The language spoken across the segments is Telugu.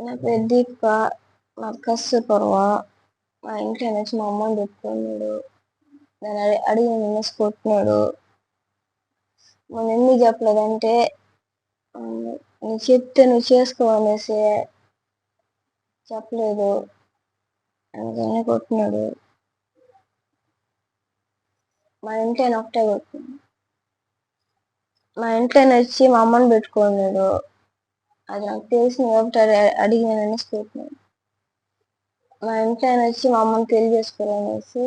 నా పేరు దీపిక మర్కస్ పర్వ మా ఇంట్లో నుంచి మా అమ్మని పెట్టుకున్నాడు నేను అడి- అడిగిన నిన్నేసి కొట్టినాడు మొన్న ఎందుకు చెప్పలేదంటే నువ్వు చెప్తే నువ్వు చేసుకో అనేసి చెప్పలేదు అందుకనే కొట్టినాడు మా ఇంట్లో ఒకటే కొట్టినాడు మా ఇంట్లో వచ్చి మా అమ్మని పెట్టుకున్నాడు అది నాకు తెలిసింది కాబట్టి అడి- అడిగినాననేసి కొట్టినాడు మా ఇంట్లో వచ్చి మా అమ్మని తెలియజేసుకోవాలనేసి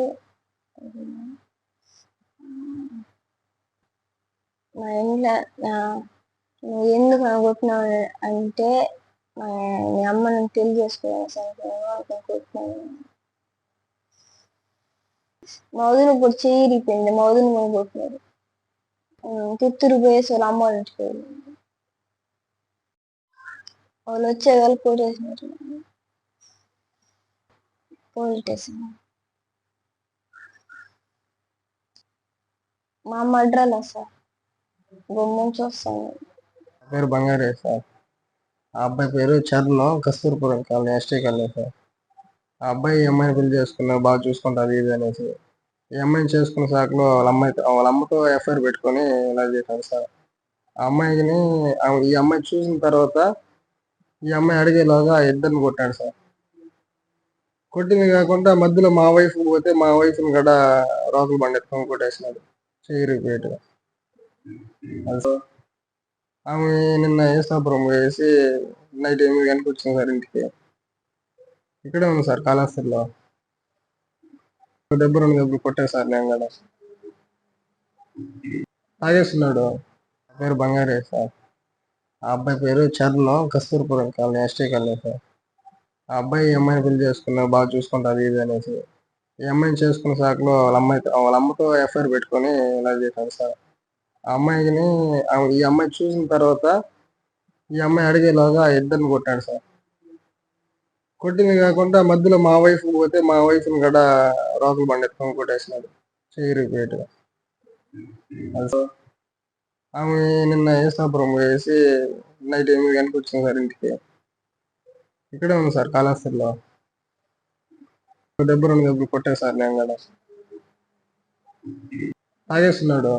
మా ఇంట్లో నువ్వు ఎందుకు అనుకుంటున్నావు కొట్టినావు అంటే మా మీ అమ్మ నన్ను పెళ్ళి చేసుకోవాలనేసి అనుకున్నాను అందుకని కొట్టినాను. మా వదిన ఇప్పుడు చెయ్యి మా వదిన కొట్టినాడు ఉమ్, పోయేసి వాళ్ళ అమ్మ వాళ్ళ వాళ్ళు వచ్చే వాళ్ళు కొట్టేసినారు పోలీస్ మా అమ్మ అడ్రాలు సార్ గుమ్మం చూస్తాను పేరు బంగారే సార్. ఆ అబ్బాయి పేరు Charan Kasturpuram colony ST colony sir. ఆ అబ్బాయి ఈ అమ్మాయిని పెళ్ళి చేసుకున్నారు బాగా చూసుకుంటారు ఇది అనేసి. ఈ అమ్మాయిని చేసుకున్న సాకులో వాళ్ళ అమ్మాయి వాళ్ళ అమ్మతో ఎఫ్ఐఆర్ పెట్టుకొని ఇలా చేశారు సార్. ఆ అమ్మాయిని ఈ అమ్మాయి చూసిన తర్వాత ఈ అమ్మాయి అడిగేలాగా ఇద్దరిని కొట్టాడు సార్. కొట్టింది కాకుండా మధ్యలో మా వైఫ్ పోతే మా వైఫ్ని కూడా రోకలు బండి ఎత్తుకొని కొట్టేసినాడు. చేయరు ఆమె నిన్న ఏసాపురం వేసి నైట్ ఎనిమిది గంటలకు వచ్చింది సార్ ఇంటికి. ఇక్కడే ఉంది సార్ కాళహస్తిలో దెబ్బ రెండు దెబ్బలు కొట్టాను సార్ నేను కూడా. తాగేస్తున్నాడు. పేరు బంగారే సార్. ఆ అబ్బాయి పేరు చర్లో Kasturpuram colony ST colony sir. ఆ అబ్బాయి ఈ అమ్మాయిని పెళ్ళి చేసుకున్నారు బాగా చూసుకుంటారు ఇది అనేసి. ఈ అమ్మాయిని చేసుకున్న సాకులో వాళ్ళ అమ్మాయి వాళ్ళ అమ్మతో ఎఫ్ఐఆర్ పెట్టుకొని ఇలా చేశారు సార్. ఆ అమ్మాయిని ఈ అమ్మాయి చూసిన తర్వాత ఈ అమ్మాయి అడిగేలాగా ఆ ఇద్దరిని కొట్టాడు సార్. కొట్టింది కాకుండా మధ్యలో మా వైఫ్ పోతే మా వైఫ్ని కూడా రోకలు బండి ఎత్తుకొని కొట్టేసినాడు. చేయరు సార్. ఆమె నిన్న ఏసాపురం వేసి నైట్ ఎనిమిది గంటలకు వచ్చింది సార్ ఇంటికి. ఇక్కడే ఉంది సార్ కాళహస్తిలో. దెబ్బ రెండు దెబ్బలు కొట్టాను సార్ నేను కూడా. తాగేస్తున్నాడు.